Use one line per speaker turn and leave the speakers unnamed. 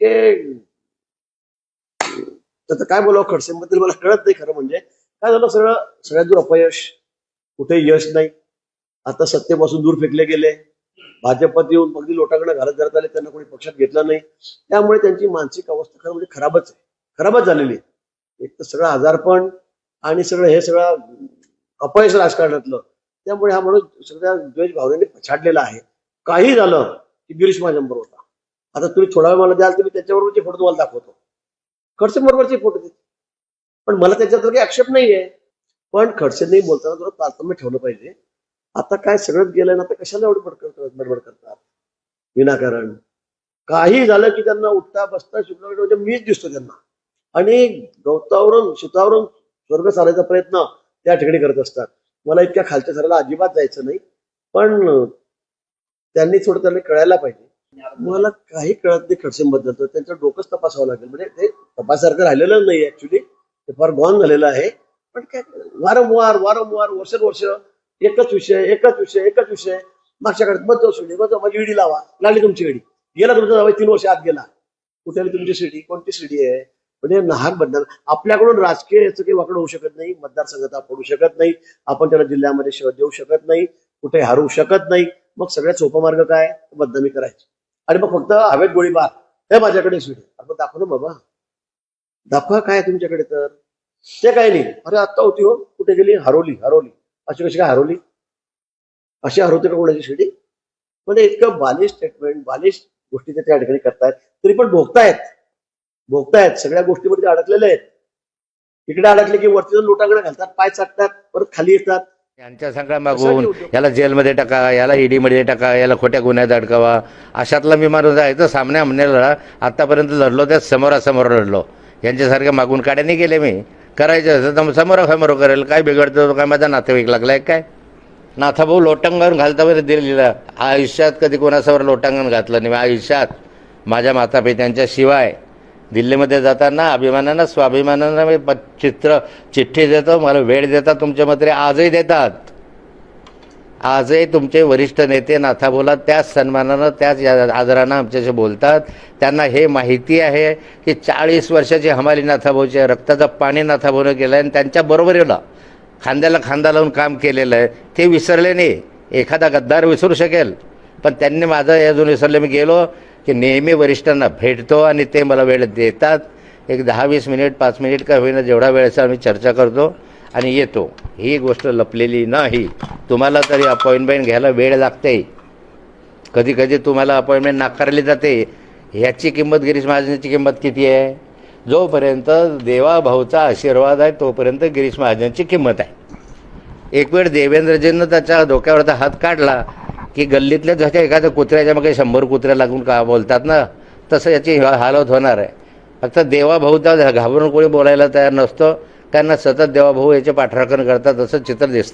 के त्याचं काय बोलावं खडसेंबद्दल मला कळत नाही खरं म्हणजे. काय झालं सगळं? सगळ्यात दूर अपयश. कुठे यश नाही. आता सत्तेपासून दूर फेकले गेले. भाजपात येऊन अगदी लोटाकडे घालत घालत आले. त्यांना कोणी पक्षात घेतलं नाही. त्यामुळे त्यांची मानसिक अवस्था खरं म्हणजे खराबच आहे. खराबच झालेली आहे. एक तर सगळं आजारपण आणि सगळं हे सगळं अपयश राजकारणातलं. त्यामुळे हा माणूस सगळ्या द्वेष भावनेने पछाडलेला आहे. काही झालं की गिरीश माझ्याबरोबर होता आता तुम्ही थोडा वेळ मला द्याल तर मी त्याच्याबरोबरचे फोटो तुम्हाला दाखवतो. खडसे बरोबरचे फोटो देते. पण मला त्याच्यात काही आक्षेप नाहीये. पण खडसेंनी बोलताना थोडं तारतम्य ठेवलं पाहिजे. आता काय सगळंच गेलं ना आता कशाला एवढी बडबड बडबड करतात? विनाकारण. काही झालं की त्यांना उठता बसता शिकवलं म्हणजे मीच दिसतो त्यांना. आणि गवतावरून शितावरून स्वर्ग सारायचा प्रयत्न त्या ठिकाणी करत असतात. मला इतक्या खालच्या सराला अजिबात जायचं नाही. पण त्यांनी थोडं त्यांना कळायला पाहिजे. मला काही कळत नाही खडसेंबद्दल तर त्यांचं डोकंच तपासावं लागेल. म्हणजे ते तपासारखं राहिलेलं नाही ऍक्च्युली ते फार गॉन झालेलं आहे. पण काय वारंवार वारंवार वर्ष एकच विषय एकच विषय एकच विषय. मागच्याकडे मत जाऊ तो शिडी माझी इडी लावा. लागली तुमची इडी गेला तुमचा जावा तीन वर्ष आत गेला. कुठे आली तुमची सीडी कोणती सीडी आहे? म्हणजे नाहक बदल आपल्याकडून राजकीय याचं काही वाकडं होऊ शकत नाही. मतदारसंघात पडू शकत नाही. आपण त्याला जिल्ह्यामध्ये शोध देऊ शकत नाही. कुठे हरवू शकत नाही. मग सगळ्यात सोपा मार्ग काय? बदनामी करायची. आणि मग फक्त हवेत गोळीबार हे माझ्याकडे स्वीट मग दाखव ना बाबा. दाखवा काय तुमच्याकडे तर. ते काय नाही. अरे आत्ता होती हो. कुठे गेली? हरवली हरवली अशी कशी काय हरवली अशी हरवते का कोणाची शिडी? म्हणजे इतकं बालिश स्टेटमेंट बालिश गोष्टी ते त्या ठिकाणी करतायत. तरी पण भोगतायत. भोगतायत. सगळ्या गोष्टीवरती अडकलेले आहेत. इकडे अडकले की वरती जाऊन लोटांकडे घालतात पाय चाटतात परत खाली येतात.
यांच्या सगळ्या मागून याला जेलमध्ये टाका याला ईडीमध्ये टाका याला खोट्या गुन्ह्यात अडकावा. अशातला मी माणूस आहे तर सामने आमनेला आतापर्यंत लढलो त्या समोरासमोर लढलो. यांच्यासारख्या मागून काड्या नाही गेले मी. करायचं असं तर मग समोरासमोर करेल. काय बिघडतं काय माझा नातेवाईक लागलाय काय? नाथाभाऊ लोटांगण घालता बरं दिलेलं. आयुष्यात कधी कोणासमोर लोटांगण घातलं नाही. आयुष्यात माझ्या मातापित्यांच्या शिवाय दिल्लीमध्ये जाताना अभिमानानं स्वाभिमानानं मी प- चित्र चिठ्ठी देतो मला वेळ देतात तुमच्या मते आजही देतात. आजही तुमचे वरिष्ठ नेते नाथा नाथाभाऊला त्याच सन्मानानं त्याच या- आदरानं आमच्याशी बोलतात. त्यांना हे माहिती आहे की चाळीस वर्षाची हमाली नाथाभाऊची आहे. रक्ताचं पाणी नाथाभाऊनं केलं आहे आणि त्यांच्या बरोबरीला खांद्याला खांदा लावून काम केलेलं आहे. ते विसरले नाही. एखादा गद्दार विसरू शकेल. पण त्यांनी माझं अजून विसरले मी गेलो. की नेहमी वरिष्ठांना भेटतो आणि ते मला वेळ देतात. एक दहा वीस मिनिट पाच मिनिट का होईना जेवढा वेळ असेल आम्ही चर्चा करतो आणि येतो. ही गोष्ट लपलेली नाही. तुम्हाला तरी अपॉइंटमेंट घ्यायला वेळ लागते. कधी कधी तुम्हाला अपॉइंटमेंट नाकारली जाते. ह्याची किंमत गिरीश महाजनची किंमत किती आहे? जोपर्यंत देवाभाऊचा आशीर्वाद आहे तोपर्यंत गिरीश महाजनची किंमत आहे. एक वेळ देवेंद्रजींनं त्याच्या डोक्यावरचा हात काढला की गल्लीतल्या जशा एखाद्या कुत्र्याच्या मग शंभर कुत्र्या लागून का बोलतात ना तसं याची हालत होणार आहे. फक्त देवाभाऊ घाबरून कोणी बोलायला तयार नसतो. त्यांना सतत देवाभाऊ याचे पाठराखण करतात असं चित्र दिसतं.